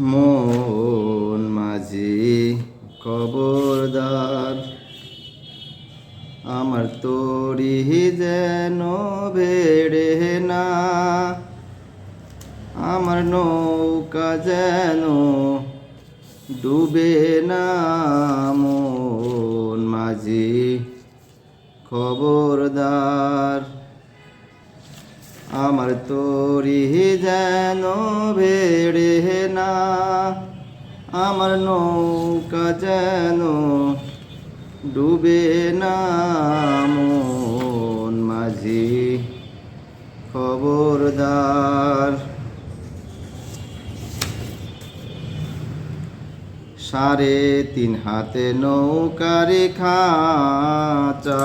মন মাঝি খবরদার। আমার তরি যেন বেড়ে না, আমার নৌকা যেন ডুবে না। মন মাঝি খবরদার। আমার তোরি যেন বেড়ে না, আমার নৌকা যেন ডুবে না, মন মাঝি খবরদার। সাড়ে তিন হাতে নৌকারে খাঁচা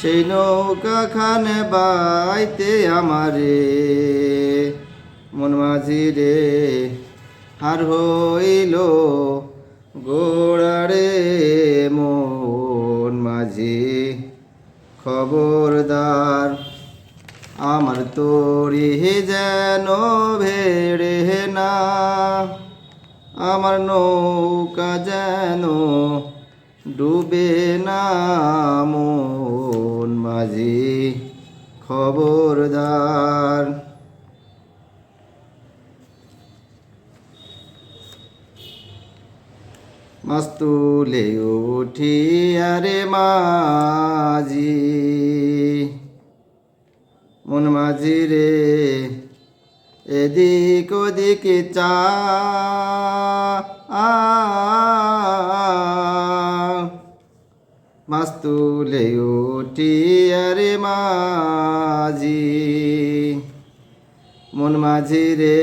সেই নৌকা খানে বাইতে আমারে। মন মাঝি রে, হার হইল গোড়ারে মন মাঝি। খবরদার আমার তোরি যেন ভেড়ে না, আমার নৌকা যেন ডুবে না মাঝি খবরদার। মাস্তুলে উঠি আরে মাঝি মন মাঝি রে এদিক ওদিক চা আরে মাঝি, মন মাঝি রে,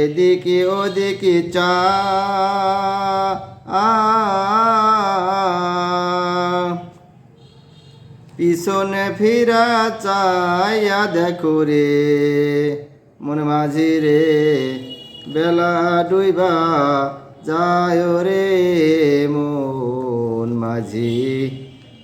এদিকে ওদিকে চা। পিছনে ফিরা চাইয়া দেখো রে, মন মাঝি রে, বেলা ডুইবা যায় রে মন মাঝি।